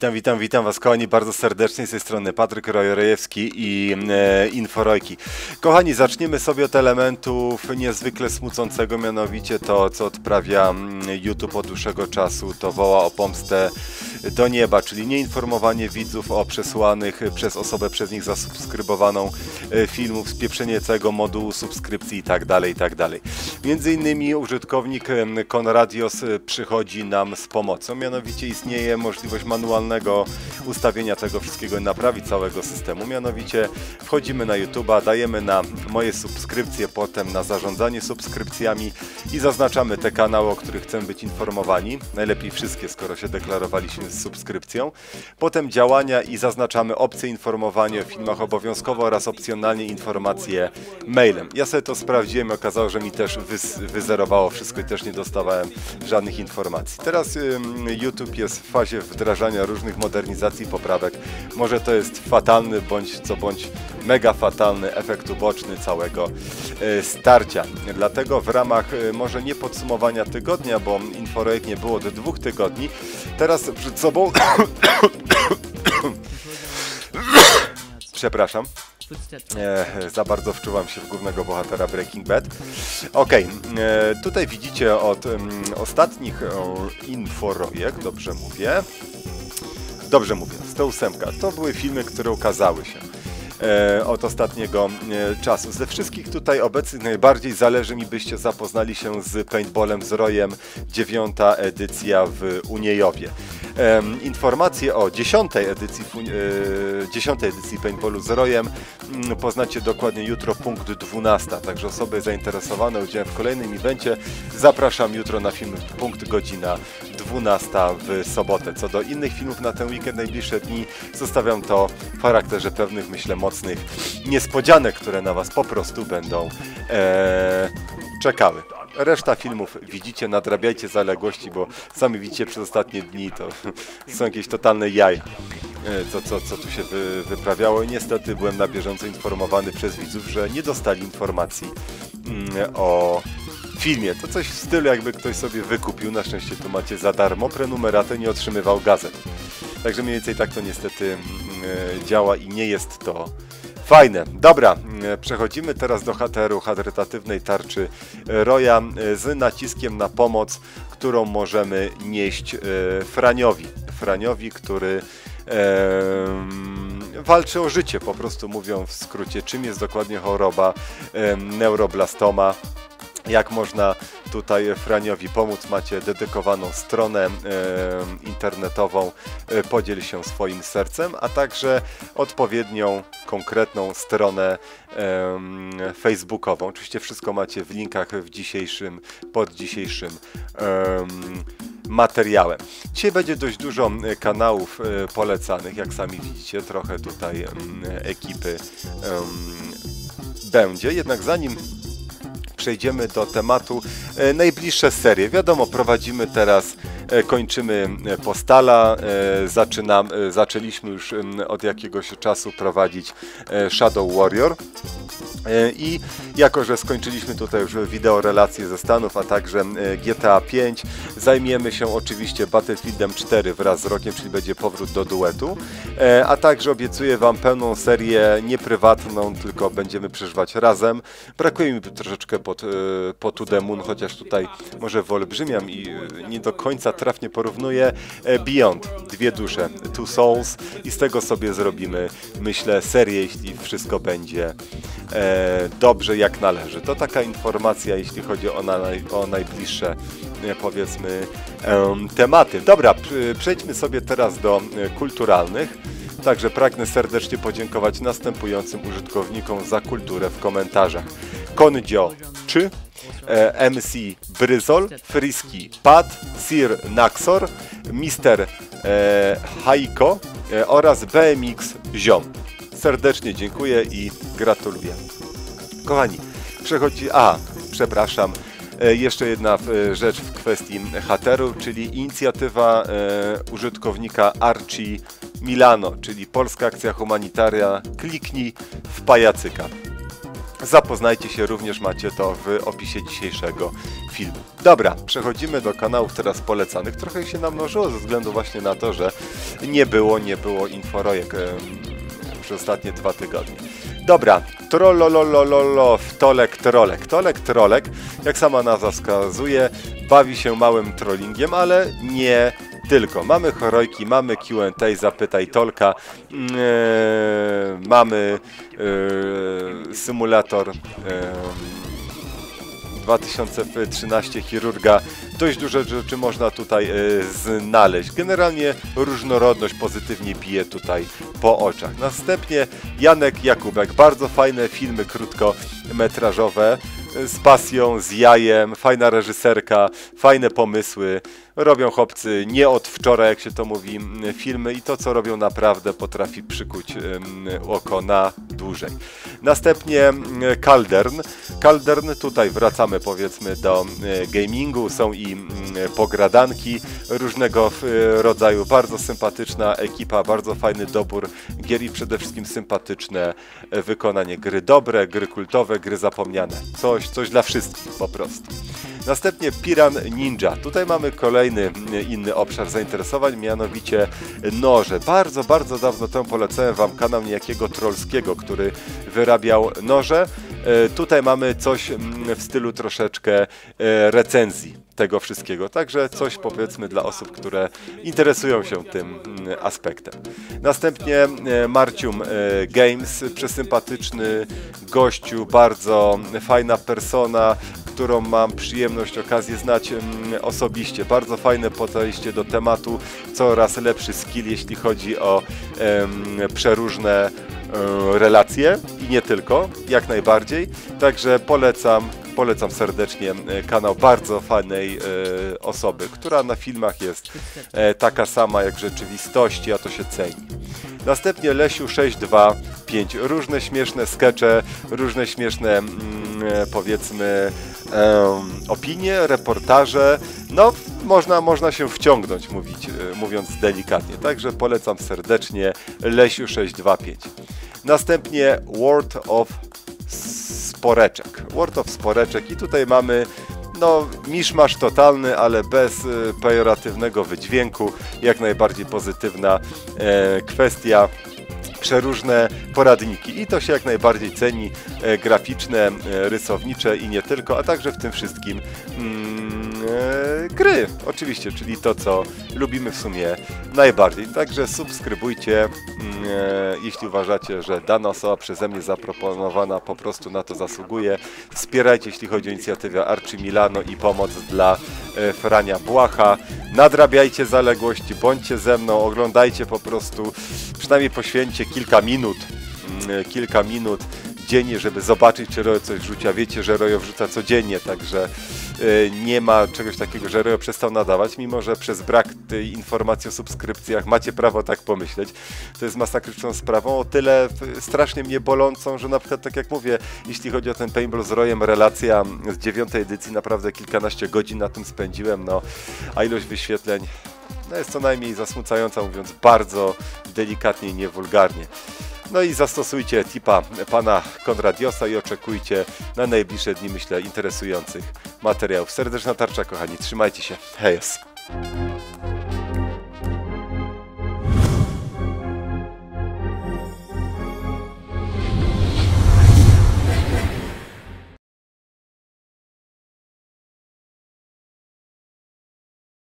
Witam, witam, witam Was kochani bardzo serdecznie z tej strony Patryk Rojorejewski i e, Inforojki. Kochani, zaczniemy sobie od elementów niezwykle smucącego, mianowicie to, co odprawia mm, YouTube od dłuższego czasu, to woła o pomstę do nieba, czyli nieinformowanie widzów o przesłanych przez osobę przez nich zasubskrybowaną e, filmów, spieprzenie całego modułu subskrypcji i tak dalej, i tak. Między innymi użytkownik em, Conradios e, przychodzi nam z pomocą, mianowicie istnieje możliwość manualnego ustawienia tego wszystkiego naprawi całego systemu, mianowicie wchodzimy na YouTube'a, dajemy na moje subskrypcje, potem na zarządzanie subskrypcjami i zaznaczamy te kanały, o których chcemy być informowani, najlepiej wszystkie, skoro się deklarowaliśmy z subskrypcją. Potem działania i zaznaczamy opcję informowania o filmach obowiązkowo oraz opcjonalnie informacje mailem. Ja sobie to sprawdziłem okazało, że mi też wyzerowało wszystko i też nie dostawałem żadnych informacji. Teraz YouTube jest w fazie wdrażania różnych modernizacji, poprawek. Może to jest fatalny bądź co bądź mega fatalny efekt uboczny całego y, starcia. Dlatego w ramach y, może nie podsumowania tygodnia, bo Inforojek nie było od dwóch tygodni, teraz przed sobą Przepraszam. E, za bardzo wczuwam się w głównego bohatera Breaking Bad. Okej, e, tutaj widzicie od em, ostatnich o, inforojek, dobrze mówię. Dobrze mówię, 108. To były filmy, które ukazały się e, od ostatniego e, czasu. Ze wszystkich tutaj obecnych najbardziej zależy mi, byście zapoznali się z paintballem z Rojem, dziewiąta edycja w Uniejowie. Informacje o dziesiątej edycji, e, dziesiątej edycji paintballu z Rojem mm, poznacie dokładnie jutro punkt 12, także osoby zainteresowane udziałem w kolejnym evencie zapraszam jutro na film punkt godzina 12 w sobotę. Co do innych filmów na ten weekend, najbliższe dni, zostawiam to w charakterze pewnych, myślę, mocnych niespodzianek, które na Was po prostu będą e, czekały. Reszta filmów widzicie, nadrabiajcie zaległości, bo sami widzicie przez ostatnie dni to są jakieś totalne jaj, e, co, co, co tu się wy, wyprawiało i niestety byłem na bieżąco informowany przez widzów, że nie dostali informacji mm, o filmie. To coś w stylu jakby ktoś sobie wykupił, na szczęście tu macie za darmo, prenumeratę nie otrzymywał gazet. Także mniej więcej tak to niestety mm, e, działa i nie jest to fajne. Dobra, mm, przechodzimy teraz do HTR-u, charytatywnej tarczy e, Roya e, z naciskiem na pomoc, którą możemy nieść e, Franiowi. Franiowi, który em, walczy o życie, po prostu mówią w skrócie, czym jest dokładnie choroba em, neuroblastoma jak można tutaj Franiowi pomóc. Macie dedykowaną stronę e, internetową, e, podziel się swoim sercem, a także odpowiednią, konkretną stronę e, facebookową. Oczywiście wszystko macie w linkach w dzisiejszym, pod dzisiejszym materiałem. Dzisiaj będzie dość dużo kanałów e, polecanych, jak sami widzicie, trochę tutaj ekipy będzie, jednak zanim przejdziemy do tematu e, najbliższe serie. Wiadomo, prowadzimy teraz, kończymy e, Postala, e, zaczynam, e, zaczęliśmy już od jakiegoś czasu prowadzić e, Shadow Warrior. E, I jako, że skończyliśmy tutaj już wideo relacje ze Stanów, a także e, GTA 5, zajmiemy się oczywiście Battlefieldem 4 wraz z rokiem, czyli będzie powrót do duetu, E, a także obiecuję Wam pełną serię nieprywatną, tylko będziemy przeżywać razem. Brakuje mi troszeczkę pod, e, po To The Moon, chociaż tutaj może wyolbrzymiam i e, nie do końca trafnie porównuję e, Beyond, dwie dusze, Two Souls i z tego sobie zrobimy, myślę, serię, jeśli wszystko będzie e, dobrze jak należy. To taka informacja, jeśli chodzi o, na, o najbliższe, e, powiedzmy, em, tematy. Dobra, pr- przejdźmy sobie teraz do e, kulturalnych. Także pragnę serdecznie podziękować następującym użytkownikom za kulturę w komentarzach. Kondzio czy e, MC Bryzol, Friski Pat, Sir Naxor, Mister e, Haiko e, oraz BMX Ziom. Serdecznie dziękuję i gratuluję. Kochani, przechodzi. A, przepraszam. E, Jeszcze jedna e, rzecz w kwestii hateru, czyli inicjatywa e, użytkownika Archie Milano, czyli polska akcja humanitaria Kliknij w pajacyka. Zapoznajcie się, również macie to w opisie dzisiejszego filmu. Dobra, przechodzimy do kanałów teraz polecanych. Trochę się namnożyło ze względu właśnie na to, że nie było, nie było inforojek przez ostatnie dwa tygodnie. Dobra, trollololololo, wtolek, trolek. Tolek, trolek, jak sama nazwa wskazuje, bawi się małym trollingiem, ale nie tylko. Mamy horojki, mamy Q&A, zapytaj Tolka, e, mamy e, symulator e, 2013 chirurga. Dość duże rzeczy można tutaj znaleźć. Generalnie różnorodność pozytywnie bije tutaj po oczach. Następnie Janek Jakubek. Bardzo fajne filmy krótkometrażowe z pasją, z jajem, fajna reżyserka, fajne pomysły. Robią chłopcy nie od wczoraj, jak się to mówi, filmy i to, co robią naprawdę potrafi przykuć oko na dłużej. Następnie m, Kaldern. Kaldern, tutaj wracamy powiedzmy do gamingu, są i pogradanki różnego rodzaju. Bardzo sympatyczna ekipa, bardzo fajny dobór gier i przede wszystkim sympatyczne wykonanie. Gry dobre, gry kultowe, gry zapomniane. Coś, coś dla wszystkich po prostu. Następnie Piran Ninja. Tutaj mamy kolejny mm, inny obszar zainteresowań, mianowicie noże. Bardzo, bardzo dawno temu polecałem Wam kanał niejakiego Trollskiego, który wyrabiał noże. E, Tutaj mamy coś mm, w stylu troszeczkę e, recenzji tego wszystkiego. Także coś powiedzmy dla osób, które interesują się tym mm, aspektem. Następnie e, Marcium e, Games, przesympatyczny gościu, bardzo fajna persona, którą mam przyjemność, okazję znać mm, osobiście. Bardzo fajne podejście do tematu, coraz lepszy skill, jeśli chodzi o przeróżne e, relacje i nie tylko, jak najbardziej. Także polecam, polecam serdecznie e, kanał bardzo fajnej e, osoby, która na filmach jest e, taka sama jak w rzeczywistości, a to się ceni. Następnie Lesiu 625. Różne śmieszne skecze, różne śmieszne mm, powiedzmy opinie, reportaże. No, można, można się wciągnąć, mówić, mówiąc delikatnie. Także polecam serdecznie Lesiu 625. Następnie World of Sporeczek. World of Sporeczek i tutaj mamy no, miszmasz totalny, ale bez e, pejoratywnego wydźwięku. Jak najbardziej pozytywna e, kwestia przeróżne poradniki i to się jak najbardziej ceni, e, graficzne, e, rysownicze i nie tylko, a także w tym wszystkim mm, gry, oczywiście, czyli to, co lubimy w sumie najbardziej. Także subskrybujcie, mm, e, jeśli uważacie, że dana osoba przeze mnie zaproponowana po prostu na to zasługuje. Wspierajcie, jeśli chodzi o inicjatywę Arci Milano i pomoc dla e, Frania Błacha. Nadrabiajcie zaległości, bądźcie ze mną, oglądajcie po prostu, przynajmniej poświęćcie kilka minut, mm, kilka minut dziennie, żeby zobaczyć, czy Rojo coś rzucia. Wiecie, że Rojo wrzuca codziennie, także y, nie ma czegoś takiego, że Rojo przestał nadawać, mimo że przez brak tej informacji o subskrypcjach macie prawo tak pomyśleć. To jest masakryczną sprawą, o tyle y, strasznie mnie bolącą, że na przykład, tak jak mówię, jeśli chodzi o ten paintball z Rojem, relacja z dziewiątej edycji, naprawdę kilkanaście godzin na tym spędziłem, no, a ilość wyświetleń no jest co najmniej zasmucająca, mówiąc bardzo delikatnie i niewulgarnie. No i zastosujcie tipa pana Konradiosa i oczekujcie na najbliższe dni, myślę, interesujących materiałów. Serdeczna tarcza, kochani. Trzymajcie się. Hejs.